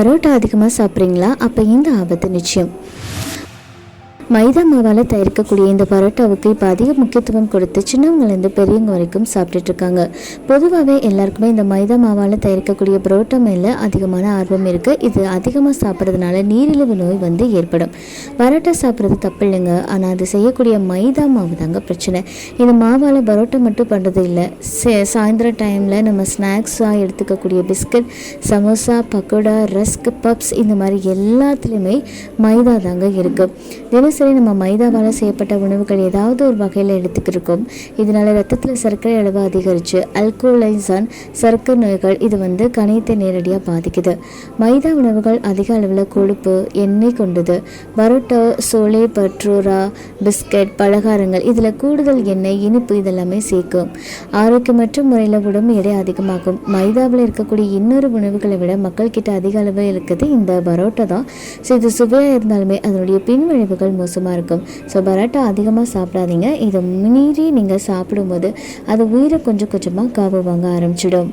பரோட்டா அதிகமாக சாப்பிட்றீங்களா? அப்போ இந்த ஆபத்து நிச்சயம். மைதா மாவால் தயாரிக்கக்கூடிய இந்த பரோட்டாவுக்கு இப்போ அதிக முக்கியத்துவம் கொடுத்து சின்னவங்கலேருந்து பெரியவங்க வரைக்கும் சாப்பிட்டுட்டு இருக்காங்க. பொதுவாகவே எல்லாருக்குமே இந்த மைதா மாவால் தயாரிக்கக்கூடிய பரோட்டா மேலே அதிகமான ஆர்வம் இருக்குது இது அதிகமாக சாப்பிட்றதுனால நீரிழிவு நோய் வந்து ஏற்படும். பரோட்டா சாப்பிட்றது தப்பு இல்லைங்க. ஆனால் அது செய்யக்கூடிய மைதா மாவு தாங்க பிரச்சனை. இந்த மாவால் பரோட்டா மட்டும் பண்ணுறது இல்லை. சாயந்தர டைமில் நம்ம ஸ்நாக்ஸாக எடுத்துக்கக்கூடிய biscuit samosa pakoda rusk puffs இந்த மாதிரி எல்லாத்துலேயுமே மைதா தாங்க இருக்குது தினசரி நம்ம மைதாவால் செய்யப்பட்ட உணவுகள் ஏதாவது ஒரு வகையில் எடுத்துக்கிருக்கோம். இதனால் ரத்தத்தில் சர்க்கரை அளவு அதிகரித்து அல்கோலைசான் சர்க்கரை நோய்கள் இது வந்து கணையத்தை நேரடியாக பாதிக்குது. மைதா உணவுகள் அதிக அளவில் கொழுப்பு எண்ணெய் கொண்டது. பரோட்டா சோலை பட்ரோரா பிஸ்கட் பலகாரங்கள் இதில் கூடுதல் எண்ணெய் இனிப்பு இதெல்லாமே சேர்க்கும். ஆரோக்கியமற்ற முறையில் உடம்பு எடை அதிகமாகும். மைதாவில் இருக்கக்கூடிய இன்னொரு உணவுகளை விட மக்கள்கிட்ட அதிக அளவில் இருக்குது இந்த பரோட்டா தான். ஸோ இது சுவையாக இருந்தாலுமே அதனுடைய பின்விளைவுகள் மோசமாக இருக்கும். ஸோ பரோட்டா அதிகமாக சாப்பிடாதீங்க. இதை மீறி நீங்கள் சாப்பிடும்போது அது உயிரை கொஞ்சம் கொஞ்சமாக காவு வாங்க ஆரம்பிச்சிடும்.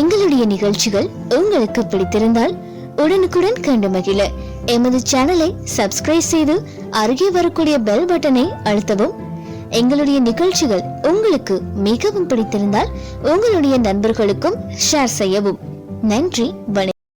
எங்களுடைய நிகழ்ச்சிகள் உங்களுக்கு பிடித்திருந்தால் உடனுக்குடன் கண்டு மகிழ. எமது சேனலை சப்ஸ்கிரைப் செய்து அருகே வரக்கூடிய பெல் பட்டனை அழுத்தவும். எங்களுடைய நிகழ்ச்சிகள் உங்களுக்கு மிகவும் பிடித்திருந்தால் உங்களுடைய நண்பர்களுக்கும் ஷேர் செய்யவும். நன்றி வணக்கம்.